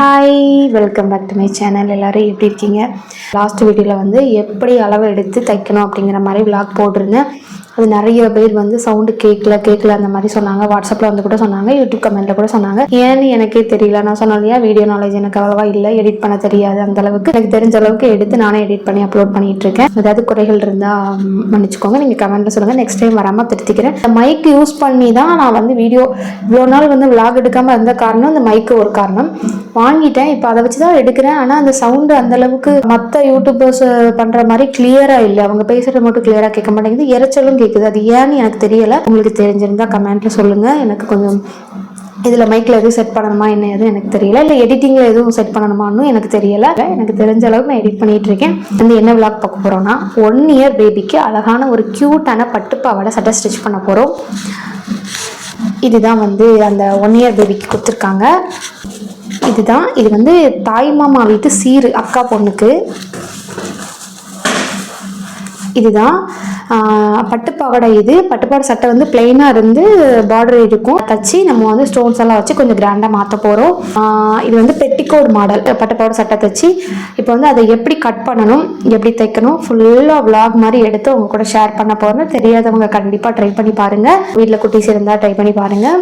Hi welcome back to my channel எல்லோரும் எப்படி இருக்கீங்க? லாஸ்ட் வீடியோவில் வந்து எப்படி அளவு எடுத்து தைக்கணும் அப்படிங்கிற மாதிரி விளாக் போட்டிருந்தேன். அது நிறைய பேர் வந்து சவுண்டு கேட்கல கேட்கல அந்த மாதிரி சொன்னாங்க. வாட்ஸ்அப்பில் வந்து கூட சொன்னாங்க யூடியூப் கமெண்ட்டில் கூட சொன்னாங்க. ஏன்னு எனக்கே தெரியல. நான் சொன்னேன் இல்லையா வீடியோ நாலேஜ் எனக்கு அவ்வளோவா இல்லை எடிட் பண்ண தெரியாது அந்த அளவுக்கு. எனக்கு தெரிஞ்ச அளவுக்கு எடுத்து நானே எடிட் பண்ணி அப்லோட் பண்ணிட்டு இருக்கேன். ஏதாவது குறைகள் இருந்தால் மன்னிச்சுக்கோங்க. நீங்கள் கமெண்ட்டில் சொல்லுங்கள் நெக்ஸ்ட் டைம் வராமல் திருத்திக்கிறேன். இந்த மைக் யூஸ் பண்ணி தான் நான் வந்து வீடியோ இவ்வளோ நாள் வந்து விளாக் எடுக்காமல் இருந்த காரணம் இந்த மைக்கு ஒரு காரணம். வாங்கிட்டேன். இப்போ அதை வச்சு தான் எடுக்கிறேன். ஆனால் அந்த சவுண்டு அந்த அளவுக்கு மற்ற யூடியூபர்ஸ் பண்ணுற மாதிரி கிளியராக இல்லை. அவங்க பேசுகிறது மட்டும் கிளியராக கேட்க மாட்டேங்குது. கேட்குது அது ஏன்னு எனக்கு தெரியலை. உங்களுக்கு தெரிஞ்சிருந்தா கமெண்ட்ல சொல்லுங்கள் எனக்கு கொஞ்சம் இதில் மைக்கில் எதுவும் செட் பண்ணணுமா என்ன எதுவும் எனக்கு தெரியல. இல்லை எடிட்டிங்கில் எதுவும் செட் பண்ணணுமான்னு எனக்கு தெரியலை. எனக்கு தெரிஞ்ச அளவுக்கு நான் எடிட் பண்ணிட்டு இருக்கேன். வந்து என்ன விளாக் பார்க்க போகிறோம்னா ஒன் இயர் பேபிக்கு அழகான ஒரு க்யூட்டான பட்டுப்பாவோட சட்டை ஸ்டிச் பண்ண போகிறோம் இதுதான் வந்து அந்த ஒன் இயர் பேபிக்கு கொடுத்துருக்காங்க. இதுதான் இது வந்து தாய் மாமா வீட்டு சீரு அக்கா பொண்ணுக்கு. இதுதான் பட்டுப்பாவாடை இது. பட்டுப்பாவாடை சட்டை வந்து பிளெயினாக இருந்து பார்டர் இருக்கும். தச்சு நம்ம வந்து ஸ்டோன்ஸ் எல்லாம் வச்சு கொஞ்சம் கிராண்டாக மாற்ற போகிறோம் இது வந்து பெட்டிகோட் மாடல் பட்டுப்பாவாடை சட்டை தச்சு. இப்போ வந்து அதை எப்படி கட் பண்ணணும் எப்படி தைக்கணும் ஃபுல்லாக விளாக் மாதிரி எடுத்து உங்க கூட ஷேர் பண்ண போகிறேன் தெரியாதவங்க கண்டிப்பாக ட்ரை பண்ணி பாருங்கள் வீட்டில் குட்டீஸ் இருந்தால் ட்ரை பண்ணி பாருங்கள்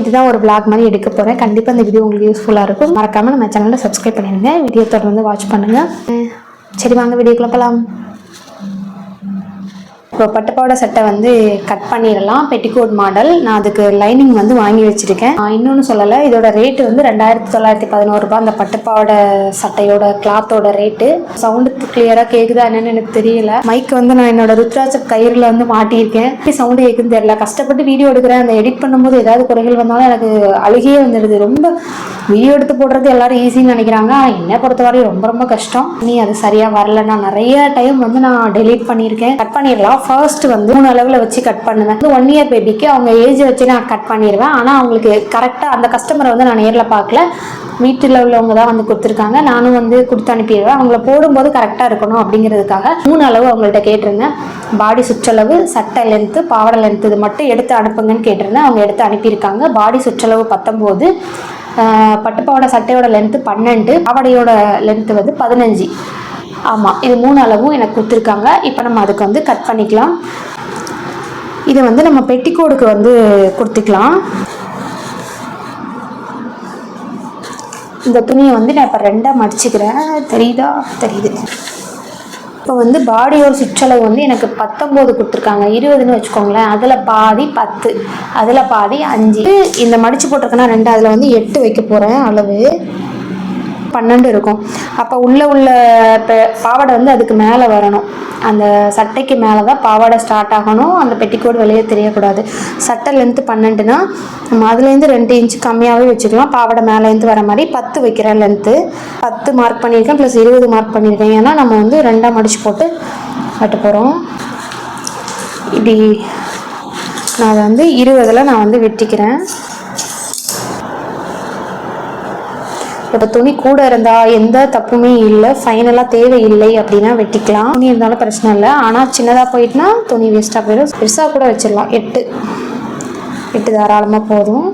இதுதான் ஒரு vlog மாதிரி எடுக்க போகிறேன் கண்டிப்பாக இந்த வீடியோ உங்களுக்கு யூஸ்ஃபுல்லாக இருக்கும். மறக்காமல் நம்ம சேனலில் சப்ஸ்கிரைப் பண்ணிடுங்க. வீடியோ தொடர்ந்து வாட்ச் பண்ணுங்கள் சரி வாங்க வீடியோக்குள்ள போகலாம் இப்போ பட்டுப்பாவாடை சட்டை வந்து கட் பண்ணிடலாம். Petticoat model. நான் அதுக்கு லைனிங் வந்து வாங்கி வச்சுருக்கேன். இன்னொன்று சொல்லலை இதோட ரேட்டு வந்து ரெண்டாயிரத்தி தொள்ளாயிரத்தி பதினோரு ரூபாய். அந்த பட்டுப்பாவாடை சட்டையோட கிளாத்தோட ரேட்டு சவுண்டு கிளியராக கேட்குதா என்னன்னு எனக்கு தெரியல. மைக் வந்து நான் என்னோட ருத்ராட்ச கயிறில் வந்து மாட்டியிருக்கேன். எப்படி சவுண்டு கேட்குன்னு தெரியல. கஷ்டப்பட்டு வீடியோ எடுக்கிறேன். அந்த எடிட் பண்ணும்போது ஏதாவது குறைகள் வந்தாலும் எனக்கு அழுகியே வந்துடுது. ரொம்ப வீடியோ எடுத்து போடுறது எல்லாரும் ஈஸின்னு நினைக்கிறாங்க. என்னை பொறுத்தவரையும் ரொம்ப ரொம்ப கஷ்டம். நீ அது சரியாக வரல நான் நிறைய டைம் வந்து நான் டெலீட் பண்ணியிருக்கேன். கட் பண்ணிடலாம். ஃபர்ஸ்ட் வந்து மூணு அளவில் வச்சு கட் பண்ணுவேன். வந்து ஒன் இயர் பேபிக்கு அவங்க ஏஜ் வச்சு நான் கட் பண்ணிடுவேன் ஆனால் அவங்களுக்கு கரெக்டாக அந்த கஸ்டமரை வந்து நான் நேரில் பார்க்கல. வீட்டில் உள்ளவங்க தான் வந்து கொடுத்துருக்காங்க. நானும் வந்து கொடுத்து அனுப்பிடுவேன். அவங்கள போடும்போது கரெக்டாக இருக்கணும் அப்படிங்கிறதுக்காக மூணு அளவு அவங்கள்ட்ட கேட்டிருந்தேன். பாடி சுற்றளவு சட்டை லென்த்து பாவடை லென்த்து இது மட்டும் எடுத்து அனுப்புங்கன்னு கேட்டிருந்தேன். அவங்க எடுத்து அனுப்பியிருக்காங்க. பாடி சுற்றளவு பத்தொம்போது பட்டுப்பாவோட சட்டையோட லென்த்து பன்னெண்டு பாவடையோட லென்த்து வந்து பதினஞ்சு. ஆமாம் இது மூணு அளவும் எனக்கு கொடுத்துருக்காங்க. இப்போ நம்ம அதுக்கு வந்து கட் பண்ணிக்கலாம். இதை வந்து நம்ம பெட்டிக்கோடுக்கு வந்து கொடுத்துக்கலாம். இந்த துணியை வந்து நான் இப்போ ரெண்டாக மடிச்சுக்கிறேன். தெரியுதா? தெரியுது. இப்போ வந்து பாடியோட சுற்றளவு வந்து எனக்கு பத்தொம்போது கொடுத்துருக்காங்க. இருபதுன்னு வச்சுக்கோங்களேன். அதில் பாதி பத்து அதில் பாதி அஞ்சு. இந்த மடித்து போட்டிருக்கேன்னா ரெண்டு அதில் வந்து எட்டு வைக்க போகிறேன் அளவு. பன்னெண்டு இருக்கும். அப்போ உள்ளே உள்ள பாவாடை வந்து அதுக்கு மேலே வரணும். அந்த சட்டைக்கு மேலே தான் பாவாடை ஸ்டார்ட் ஆகணும். அந்த பெட்டிக்கோடு வெளியே தெரியக்கூடாது. சட்டை லென்த்து பன்னெண்டுனா நம்ம அதுலேருந்து ரெண்டு இன்ச்சு கம்மியாகவே வச்சுக்கலாம். பாவாடை மேலேருந்து வர மாதிரி பத்து வைக்கிறேன் லென்த்து பத்து மார்க் பண்ணியிருக்கேன் ப்ளஸ் இருபது மார்க் பண்ணியிருக்கேன். ஏன்னா நம்ம வந்து ரெண்டாக மடிச்சு போட்டு கட்ட போகிறோம் இப்படி நான் அதை வந்து இருபதில் நான் வந்து வெட்டிக்கிறேன். இப்போ துணி கூட இருந்தா எந்த தப்புமே இல்லை ஃபைனலாக தேவையில்லை அப்படின்னா வெட்டிக்கலாம். துணி இருந்தாலும் பிரச்சனை இல்லை. ஆனால் சின்னதாக போயிட்டுனா துணி வேஸ்ட்டாக போயிடும். பெருசாக கூட வச்சிடலாம். எட்டு. எட்டு தாராளமாக போதும்.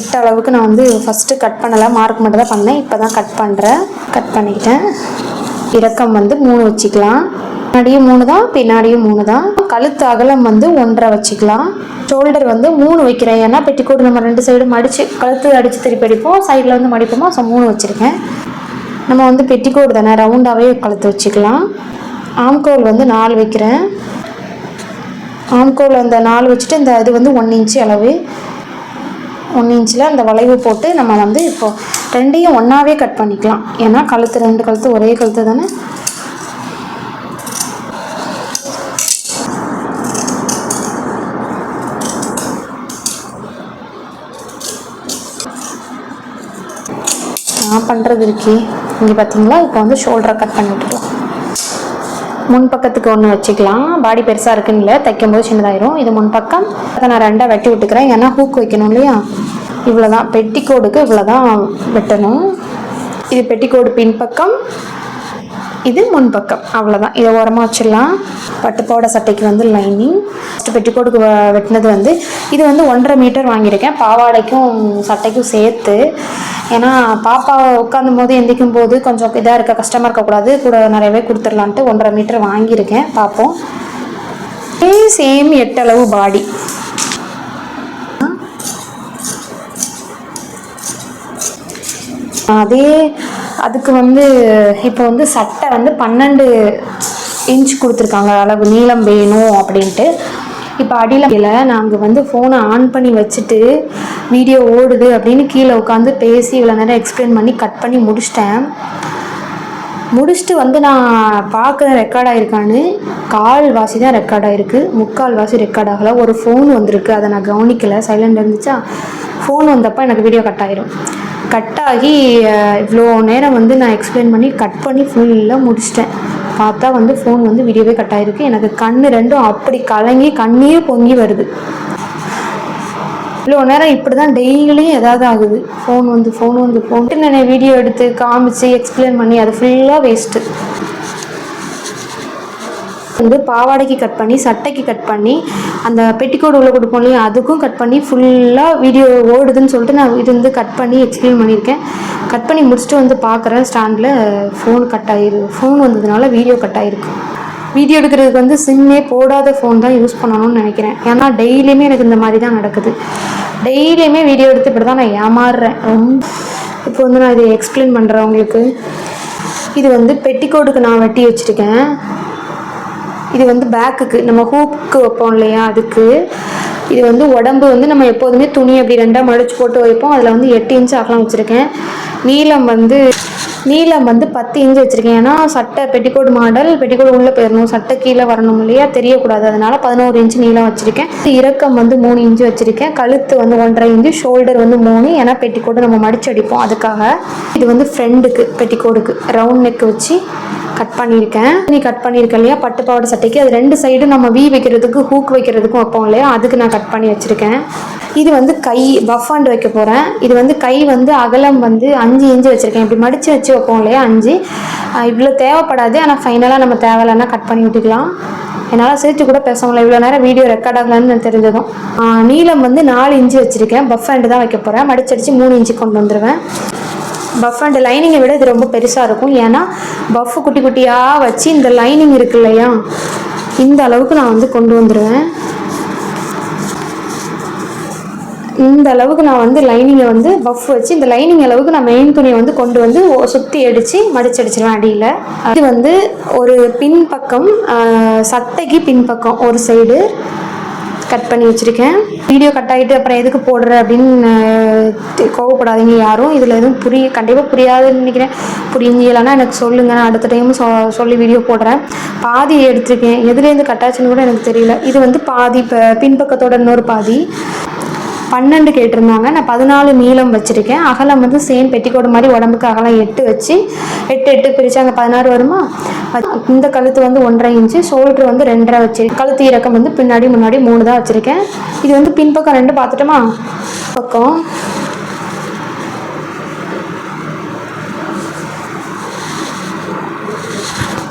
எட்டு அளவுக்கு நான் வந்து ஃபஸ்ட்டு கட் பண்ணலை. மார்க் மட்டும் தான் பண்ணேன். இப்போ தான் கட் பண்ணுறேன் கட் பண்ணிக்கிட்டேன். இறக்கம் வந்து மூணு வச்சுக்கலாம். முன்னாடியும் மூணு தான் பின்னாடியும் மூணு தான் கழுத்து அகலம் வந்து ஒன்றரை வச்சுக்கலாம். ஷோல்டர் வந்து மூணு வைக்கிறேன். ஏன்னா பெட்டிக்கோட் நம்ம ரெண்டு சைடும் மடித்து கழுத்து அடித்து திருப்பி அடிப்போம். சைடில் வந்து மடிப்போமா? ஸோ மூணு வச்சுருக்கேன். நம்ம வந்து பெட்டிக்கோட் தானே ரவுண்டாகவே கழுத்து வச்சுக்கலாம். ஆம்கோல் வந்து நாலு வைக்கிறேன். ஆம்கோல் அந்த நாலு வச்சுட்டு இந்த இது வந்து ஒன் இன்ச்சு அளவு. ஒன் இன்ச்சில் அந்த வளைவு போட்டு நம்ம வந்து இப்போது ரெண்டையும் ஒன்றாவே கட் பண்ணிக்கலாம். ஏன்னா கழுத்து ரெண்டு கழுத்து ஒரே கழுத்து தானே நான் பண்ணுறது இருக்கே. இங்கே பார்த்தீங்களா இப்போ வந்து ஷோல்டரை கட் பண்ணிட்டுருக்கோம் முன் பக்கத்துக்கு ஒன்று வச்சுக்கலாம். பாடி பெருசாக இருக்குன்னு இல்லை. தைக்கும் போது சின்னதாயிரும். இது முன் பக்கம். அதை நான் ரெண்டாக வெட்டி விட்டுக்கிறேன். ஏன்னா ஹூக் வைக்கணும் இல்லையா? இவ்வளோ தான் பெட்டிக்கோடுக்கு இவ்வளோ தான் வெட்டணும். இது பெட்டிக்கோடு பின்பக்கம் இது முன்பக்கம் அவ்வளோதான் இதை ஓரமாக வச்சிடலாம். பட்டுப்போட சட்டைக்கு வந்து லைனிங் ஃபஸ்ட்டு பெட்டிக்கோடுக்கு வ- வெட்டினது வந்து இது வந்து ஒன்றரை மீட்டர் வாங்கியிருக்கேன். பாவாடைக்கும் சட்டைக்கும் சேர்த்து ஏன்னா பாப்பா உட்காந்தும் போது எந்திக்கும் போது கொஞ்சம் இதாக இருக்க கஷ்டமாக இருக்கக்கூடாது. கூட நிறையவே கொடுத்துடலான்ட்டு ஒன்றரை மீட்டர் வாங்கியிருக்கேன். பார்ப்போம் சேம் எட்டளவு பாடி அதே அதுக்கு வந்து இப்போ வந்து சட்டை வந்து பன்னெண்டு இன்ச் கொடுத்துருக்காங்க. அளவு நீளம் வேணும் அப்படின்ட்டு. இப்போ அடியில் நாங்கள் வந்து ஃபோனை ஆன் பண்ணி வச்சுட்டு வீடியோ ஓடுது அப்படின்னு கீழே உட்காந்து பேசி இவ்வளோ நேரம் எக்ஸ்பிளைன் பண்ணி கட் பண்ணி முடிச்சிட்டேன். முடிச்சுட்டு வந்து நான் பார்க்குறேன் ரெக்கார்ட் ஆகிருக்கான்னு கால் வாசி தான் ரெக்கார்ட் ஆகிருக்கு முக்கால் வாசி ரெக்கார்ட் ஆகலை. ஒரு ஃபோன் வந்திருக்கு. அதை நான் கவனிக்கலை. சைலண்ட் இருந்துச்சா? ஃபோன் வந்தப்போ எனக்கு வீடியோ கட் ஆகிரும் கட் ஆகி இவ்வளோ நேரம் வந்து நான் எக்ஸ்பிளைன் பண்ணி கட் பண்ணி ஃபுல்லாக முடிச்சிட்டேன். பார்த்தா வந்து ஃபோன் வந்து வீடியோவே கட் ஆகிருக்கு எனக்கு கண் ரெண்டும் அப்படி கலங்கி கண்ணே பொங்கி வருது. இவ்வளோ நேரம் இப்படி தான் டெய்லியும் ஏதாவது ஆகுது. ஃபோன் வந்து ஃபோன் வந்து ஃபோன் நான் வீடியோ எடுத்து காமிச்சு எக்ஸ்பிளைன் பண்ணி அது ஃபுல்லாக வேஸ்ட்டு வந்து பாவாடைக்கு கட் பண்ணி சட்டைக்கு கட் பண்ணி அந்த பெட்டிக்கோடு உள்ள கொடுப்போம் இல்லையா அதுக்கும் கட் பண்ணி ஃபுல்லாக வீடியோ ஓடுதுன்னு சொல்லிட்டு நான் இது வந்து கட் பண்ணி எக்ஸ்பிளைன் பண்ணியிருக்கேன். கட் பண்ணி முடிச்சுட்டு வந்து பார்க்குறேன் ஸ்டாண்டில் ஃபோன் கட் ஆகிருக்கு ஃபோன் வந்ததுனால வீடியோ கட் ஆகிருக்கு வீடியோ எடுக்கிறதுக்கு வந்து சிம்மே போடாத ஃபோன் தான் யூஸ் பண்ணணும்னு நினைக்கிறேன். ஏன்னா டெய்லியுமே எனக்கு இந்த மாதிரி தான் நடக்குது. டெய்லியுமே வீடியோ எடுத்து இப்படி தான் நான் ஏமாறுறேன். ரொம்ப. இப்போ வந்து நான் இதை எக்ஸ்பிளைன் பண்ணுறேன் உங்களுக்கு. இது வந்து பெட்டிக்கோடுக்கு நான் வெட்டி வச்சுருக்கேன். இது வந்து பேக்குக்கு நம்ம ஹூக்கு வைப்போம் இல்லையா அதுக்கு. இது வந்து உடம்பு வந்து நம்ம எப்போதுமே துணி அப்படி ரெண்டாக மடிச்சு போட்டு வைப்போம். அதில் வந்து எட்டு இன்ச் அகலம் வச்சுருக்கேன். நீளம் வந்து நீளம் வந்து பத்து இன்ச் வச்சுருக்கேன். ஏன்னா சட்டை பெட்டிக்கோட் மாடல் பெட்டிக்கோட் உள்ளே போயிடணும் சட்டை கீழே வரணும் இல்லையா? தெரியக்கூடாது. அதனால் பதினோரு இன்ச் நீளம் வச்சுருக்கேன். இறக்கம் வந்து மூணு இன்ச்சு வச்சுருக்கேன். கழுத்து வந்து ஒன்றரை இன்ச்சு ஷோல்டர் வந்து மூணு. ஏன்னா பெட்டிக்கோடு நம்ம மடிச்சு அடிப்போம். அதுக்காக இது வந்து ஃப்ரெண்டுக்கு பெட்டிக்கோடுக்கு ரவுண்ட் நெக் வச்சு கட் பண்ணியிருக்கேன். நீ கட் பண்ணியிருக்கேன் இல்லையா? பட்டு பாவாடை சட்டைக்கு. அது ரெண்டு சைடும் நம்ம வீ வைக்கிறதுக்கு ஹூக் வைக்கிறதுக்கும் வைப்போம் இல்லையா? அதுக்கு நான் கட் பண்ணி வச்சுருக்கேன். இது வந்து கை பஃபாண்ட் வைக்க போகிறேன் இது வந்து கை வந்து அகலம் வந்து அஞ்சு இன்ச்சு வச்சுருக்கேன். இப்படி மடித்து வச்சு வைப்போம் இல்லையா? அஞ்சு. இவ்வளோ தேவைப்படாது. ஆனால் ஃபைனலாக நம்ம தேவையில்லைன்னா கட் பண்ணி விட்டுக்கலாம். என்னால் சிரித்து கூட பேச முடியல. இவ்வளோ நேரம் வீடியோ ரெக்கார்ட் ஆகலான்னு நான் தெரிஞ்சதும். நீளம் வந்து நாலு இன்ச்சு வச்சுருக்கேன். பஃப் ஹேண்டு தான் வைக்க போகிறேன் மடிச்சடிச்சு மூணு இன்ச்சு கொண்டு வந்துடுவேன் பஃப் அண்ட் லைனிங்கை விட இது ரொம்ப பெருசாக இருக்கும். ஏன்னா பஃப் குட்டி குட்டியாக வச்சு இந்த லைனிங் இருக்கு இல்லையா? இந்த அளவுக்கு நான் வந்து கொண்டு வந்துடுவேன் இந்த அளவுக்கு நான் வந்து லைனிங்கை வந்து பஃப் வச்சு இந்த லைனிங் அளவுக்கு நான் மெயின் துணியை வந்து கொண்டு வந்து சுற்றி சுத்தி அடித்து மடிச்சடிச்சிருவேன் அடியில். இது வந்து ஒரு பின்பக்கம் சட்டைக்கு பின்பக்கம் ஒரு சைடு கட் பண்ணி வச்சுருக்கேன். வீடியோ கட் ஆகிட்டு அப்புறம் எதுக்கு போடுற அப்படின்னு கோவப்படாதீங்க யாரும். இதில் எதுவும் புரிய கண்டிப்பாக புரியாதுன்னு நினைக்கிறேன். புரிஞ்சியலைன்னா எனக்கு சொல்லுங்கள் நான் அடுத்த டைம் சொ சொல்லி வீடியோ போடுறேன். பாதி எடுத்திருக்கேன். எதுலேருந்து கட்டாச்சுன்னு கூட எனக்கு தெரியல. இது வந்து பாதி இப்போ பின்பக்கத்தோட இன்னொரு பாதி. பன்னெண்டு கேட்டிருந்தாங்க. நான் பதினாலு நீளம் வச்சுருக்கேன். அகலம் வந்து சேம் பெட்டிக்கோடு மாதிரி உடம்புக்கு அகலம் எட்டு வச்சு எட்டு எட்டு பிரித்து பதினாறு வருமா? அது- இந்த கழுத்து வந்து ஒன்றரை இன்ச்சு ஷோல்டர் வந்து ரெண்டரை வச்சு கழுத்து இறக்கம் வந்து பின்னாடி முன்னாடி மூணு தான் வச்சுருக்கேன். இது வந்து பின்பக்கம் ரெண்டு பார்த்துட்டோமா? பக்கம்.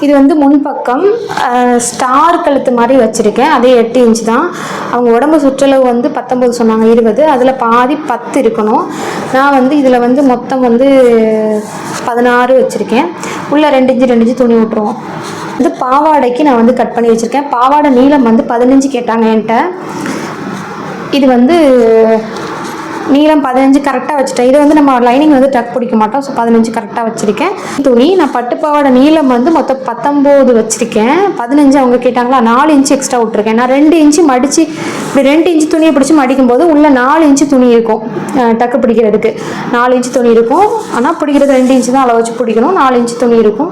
இது வந்து முன்பக்கம் ஸ்டார் கழுத்து மாதிரி வச்சுருக்கேன். அதே எட்டு இன்ச்சு தான். அவங்க உடம்பு சுற்றளவு வந்து பத்தொம்பது சொன்னாங்க இருபது. அதில் பாதி பத்து இருக்கணும். நான் வந்து இதில் வந்து மொத்தம் வந்து பதினாறு வச்சுருக்கேன். உள்ளே ரெண்டு இன்ச்சு ரெண்டு இன்ச்சு துணி விட்ருவோம் இது பாவாடைக்கு நான் வந்து கட் பண்ணி வச்சுருக்கேன். பாவாடை நீளம் வந்து பதினஞ்சு கேட்டாங்க என்கிட்ட. இது வந்து நீளம் பதினஞ்சு கரெக்டாக வச்சுட்டேன். இது வந்து நம்ம லைனிங் வந்து டக் பிடிக்க மாட்டோம். ஸோ பதினஞ்சு கரெக்டாக வச்சுருக்கேன். துணி நான் பட்டுப்பாவோட நீளம் வந்து மொத்தம் பத்தொம்போது வச்சுருக்கேன். பதினஞ்சு அவங்க கேட்டாங்களா நாலு இன்ச்சு எக்ஸ்ட்ரா விட்ருக்கேன் நான் ரெண்டு இன்ச்சு மடித்து இப்படி ரெண்டு இன்ச்சு துணியை பிடிச்சி மடிக்கும் போது உள்ள நாலு இன்ச்சு துணி இருக்கும். டக்கு பிடிக்கிறதுக்கு. நாலு இன்ச்சு துணி இருக்கும். ஆனால் பிடிக்கிறது ரெண்டு இன்ச்சு தான் அளவு வச்சு பிடிக்கணும். நாலு இன்ச்சு துணி இருக்கும்.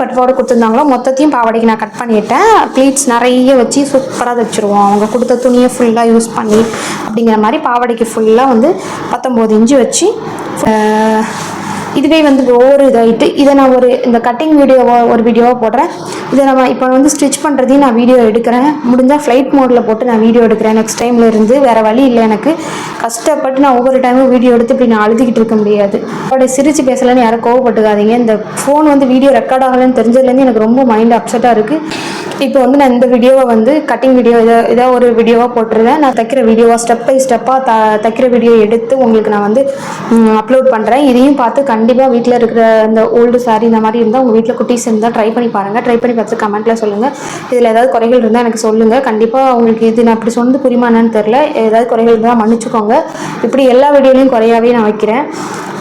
பட்டுவோட கொடுத்துருந்தாங்களோ மொத்தத்தையும் பாவாடைக்கு நான் கட் பண்ணிட்டேன். ப்ளீட்ஸ் நிறைய வச்சு சூப்பராக தைச்சிருவோம். அவங்க கொடுத்த துணியை ஃபுல்லாக யூஸ் பண்ணி அப்படிங்கிற மாதிரி பாவாடைக்கு ஃபுல்லாக வந்து பத்தொம்போது இன்ச்சு வச்சு இதுவே வந்து ஒவ்வொரு இதாகிட்டு இதை நான் ஒரு இந்த கட்டிங் வீடியோவோ ஒரு வீடியோவாக போடுறேன். இதை நம்ம இப்போ வந்து ஸ்டிச் பண்ணுறதையும் நான் வீடியோ எடுக்கிறேன். முடிஞ்சால் ஃப்ளைட் மோடில் போட்டு நான் வீடியோ எடுக்கிறேன். நெக்ஸ்ட் டைம்ல இருந்து வேறு வழி இல்லை எனக்கு. கஷ்டப்பட்டு நான் ஒவ்வொரு டைமும் வீடியோ எடுத்து இப்படி நான் அழுதுகிட்டு இருக்க முடியாது. அப்படி சிரித்து பேசலன்னு யாரும் கோவப்பட்டுக்காதீங்க. இந்த ஃபோன் வந்து வீடியோ ரெக்கார்ட் ஆகலைன்னு தெரிஞ்சதுலேருந்து எனக்கு ரொம்ப மைண்ட் அப்செட்டாக இருக்குது இப்போ வந்து நான் இந்த வீடியோவை வந்து கட்டிங் வீடியோ இதை இதாக ஒரு வீடியோவாக போட்டுருவேன். நான் தைக்கிற வீடியோவாக ஸ்டெப் பை ஸ்டெப்பாக த தைக்கிற வீடியோ எடுத்து உங்களுக்கு நான் வந்து அப்லோட் பண்ணுறேன் இதையும் பார்த்து கண்டிப்பாக கண்டிப்பாக வீட்டில் இருக்கிற இந்த ஓல்டு சாரி இந்த மாதிரி இருந்தால் உங்கள் வீட்டில் குட்டீஸ் இருந்தால் ட்ரை பண்ணி பாருங்கள் ட்ரை பண்ணி பார்த்து கமெண்ட்டில் சொல்லுங்கள் இதில் ஏதாவது குறைகள் இருந்தால் எனக்கு சொல்லுங்கள் கண்டிப்பாக உங்களுக்கு இது நான் இப்படி சொன்னது புரியுமானான்னு தெரில ஏதாவது குறைகள் இருந்தால் மன்னிச்சுக்கோங்க. இப்படி எல்லா வீடியோலையும் குறையாவே நான் வைக்கிறேன்.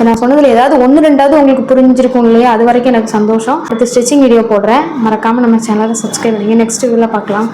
நான் சொன்னதில் ஏதாவது ஒன்று ரெண்டாவது உங்களுக்கு புரிஞ்சிருக்கும் இல்லையா? அது வரைக்கும் எனக்கு சந்தோஷம். அடுத்து ஸ்டிச்சிங் வீடியோ போடுறேன். மறக்காமல் நம்ம சேனலை சப்ஸ்கிரைப் பண்ணிங்க. நெக்ஸ்ட் வீடியோவில் பார்க்கலாம்.